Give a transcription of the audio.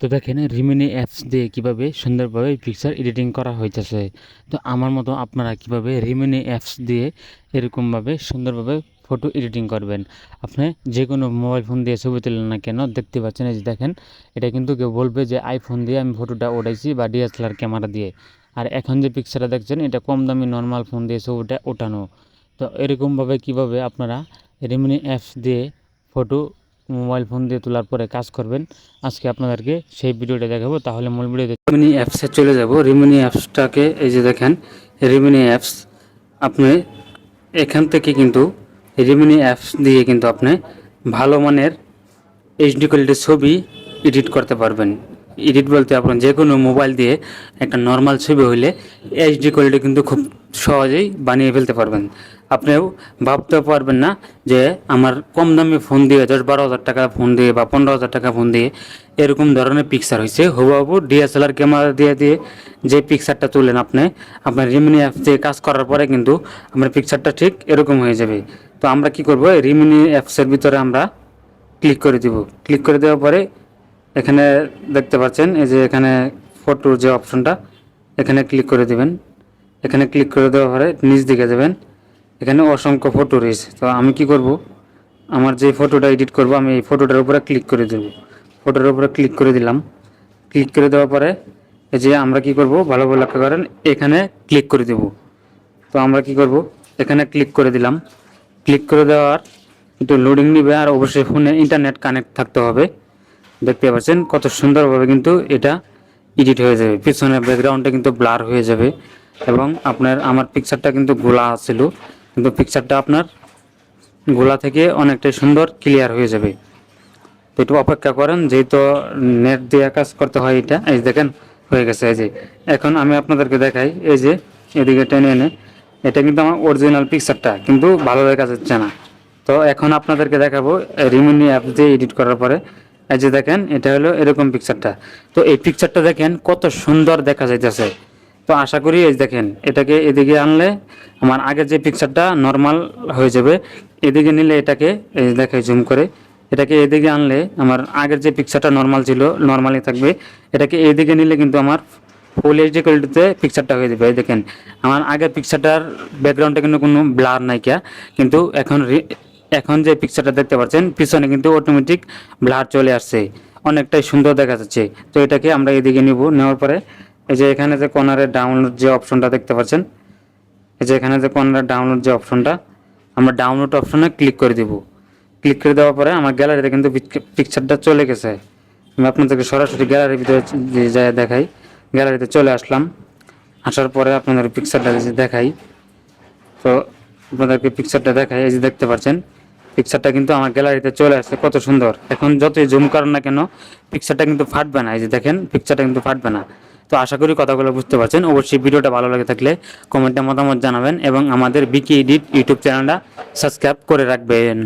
তো দেখেন Remini apps দিয়ে কীভাবে সুন্দরভাবে পিকচার এডিটিং করা হইতেছে। তো আমার মতো আপনারা কীভাবে রিমিনি অ্যাপস দিয়ে এরকমভাবে সুন্দরভাবে ফটো এডিটিং করবেন? আপনি যে কোনো মোবাইল ফোন দিয়ে ছবি তুলেন না কেন, দেখতে পাচ্ছেন, এই যে দেখেন, এটা কিন্তু কেউ বলবে যে আইফোন দিয়ে আমি ফটোটা ওঠাইছি বা ডিএসএলআর ক্যামেরা দিয়ে। আর এখন যে পিকচারটা দেখছেন, এটা কম দামি নর্মাল ফোন দিয়ে ছবিটা ওঠানো। তো এরকমভাবে কীভাবে আপনারা রিমিনি অ্যাপস দিয়ে ফটো মোবাইল ফোন দিয়ে তোলার পরে কাজ করবেন, আজকে আপনাদেরকে সেই ভিডিওটা দেখাবো, তাহলে মূল ভিডিওতে রিমিনি অ্যাপসে চলে যাব। রিমিনি অ্যাপসটাকে এই যে দেখেন রিমিনি অ্যাপস আপনি এখান থেকে কিন্তু রিমিনি অ্যাপস দিয়ে কিন্তু আপনি ভালো মানের এইচডি কোয়ালিটির ছবি এডিট করতে পারবেন। এডিট বলতে আপনার যে কোনো মোবাইল দিয়ে একটা নর্মাল ছবি হইলে এইচডি কোয়ালিটি কিন্তু খুব সহজেই বানিয়ে ফেলতে পারবেন। আপনিও ভাবতে পারবেন না যে আমার কম দামি ফোন দিয়ে দশ বারো হাজার টাকা ফোন দিয়ে বা পনেরো হাজার টাকা ফোন দিয়ে এরকম ধরনের পিকচার হয়েছে হুবাহু ডিএসএলআর ক্যামেরা দিয়ে দিয়ে যে পিকচারটা তুলেন আপনি, আপনার রিমিনি অ্যাপস দিয়ে কাজ করার পরে কিন্তু আপনার পিকচারটা ঠিক এরকম হয়ে যাবে। তো আমরা কি করব? রিমিনি অ্যাপসের ভিতরে আমরা ক্লিক করে দিব। ক্লিক করে দেওয়ার পরে এখানে দেখতে পাচ্ছেন, এই যে এখানে ফটোর যে অপশনটা এখানে ক্লিক করে দিবেন। এখানে ক্লিক করে দেওয়ার পরে নিচ দিকে দেবেন এখানে অসংখ্য ফটো রয়েছে। তো আমি কি করব? আমার যে ফটোটা এডিট করব, আমি এই ফটোটার উপরে ক্লিক করে দেব। ফটোর উপরে ক্লিক করে দিলাম। ক্লিক করে দেওয়ার পরে এই যে আমরা কি করব? ভালো ভালো লক্ষ্য করেন, এখানে ক্লিক করে দেব। তো আমরা কি করব? এখানে ক্লিক করে দিলাম। ক্লিক করে দেওয়ার, একটু লোডিং নিবে, আর অবশ্যই ফোনে ইন্টারনেট কানেক্ট থাকতে হবে। দেখতে পাচ্ছেন কত সুন্দরভাবে কিন্তু এটা এডিট হয়ে যাবে। পিছনে ব্যাকগ্রাউন্ডটা কিন্তু ব্লার হয়ে যাবে এবং আপনার, আমার পিকচারটা কিন্তু গোলা ছিল। কিন্তু পিকচারটা আপনার গোলা থেকে অনেকটাই সুন্দর ক্লিয়ার হয়ে যাবে। তো একটু অপেক্ষা করেন, যেহেতু নেট দিয়ে কাজ করতে হয় এটা, এই দেখেন, হয়ে গেছে, এই যে। এখন আমি আপনাদেরকে দেখাই, এই যে, এদিকে টেনে এনে, এটা কিন্তু আমার অরিজিনাল পিকচারটা কিন্তু ভালো দেখা যাচ্ছে না। তো এখন আপনাদেরকে দেখাবো রিমিনি অ্যাপ দিয়ে এডিট করার পরে এই যে দেখেন, এটা হলো এরকম পিকচারটা তো এই পিকচারটা দেখেন, কত সুন্দর দেখা যাইতেছে। তো আশা করি এই দেখেন, এটাকে এদিকে আনলে আমার আগের যে পিকচারটা নর্মাল হয়ে যাবে, এদিকে নিলে এটাকে এই দেখে জুম করে, এটাকে এদিকে আনলে আমার আগের যে পিকচারটা নর্মাল ছিল নর্মালি থাকবে, এটাকে এদিকে নিলে কিন্তু আমার ফুল এইচডি কোয়ালিটিতে পিকচারটা হয়ে যাবে। দেখেন, আমার আগের পিকচারটার ব্যাকগ্রাউন্ডে কিন্তু কোনো ব্লার নাইকা কিন্তু এখন এখন যে পিকচারটা দেখতে পাচ্ছেন, পিছনে কিন্তু অটোমেটিক ব্লার চলে আসছে। অনেকটাই সুন্দর দেখা যাচ্ছে। তো এটাকে আমরা এদিকে নিব, নেওয়ার পরে এই যে এখানে যে কর্নারে ডাউনলোড যে অপশনটা দেখতে পাচ্ছেন, এই যে এখানে যে কর্নারে ডাউনলোড যে অপশনটা আমরা ডাউনলোড অপশনে ক্লিক করে দিব। ক্লিক করে দেওয়ার পরে আমার গ্যালারিতে কিন্তু পিকচারটা চলে গেছে। আমি আপনাদেরকে সরাসরি গ্যালারির ভিতরে যায় দেখাই। গ্যালারিতে চলে আসলাম। আসার পরে আপনাদের পিকচারটা দেখাই। তো আপনাদেরকে পিকচারটা দেখাই, এই যে দেখতে পাচ্ছেন। পিকচারটা কিন্তু আমার গ্যালারিতে চলে আসছে, কত সুন্দর। এখন যতই জুম করেন না কেন পিকচারটা কিন্তু ফাটবে না, এই যে দেখেন পিকচারটা কিন্তু ফাটবে না। তো আশা করি কথাগুলো বুঝতে পারছেন। অবশ্যই ভিডিওটা ভালো লাগে থাকলে কমেন্টে মতামত জানাবেন এবং আমাদের বিকি এডিট ইউটিউব চ্যানেলটা সাবস্ক্রাইব করে রাখবেন।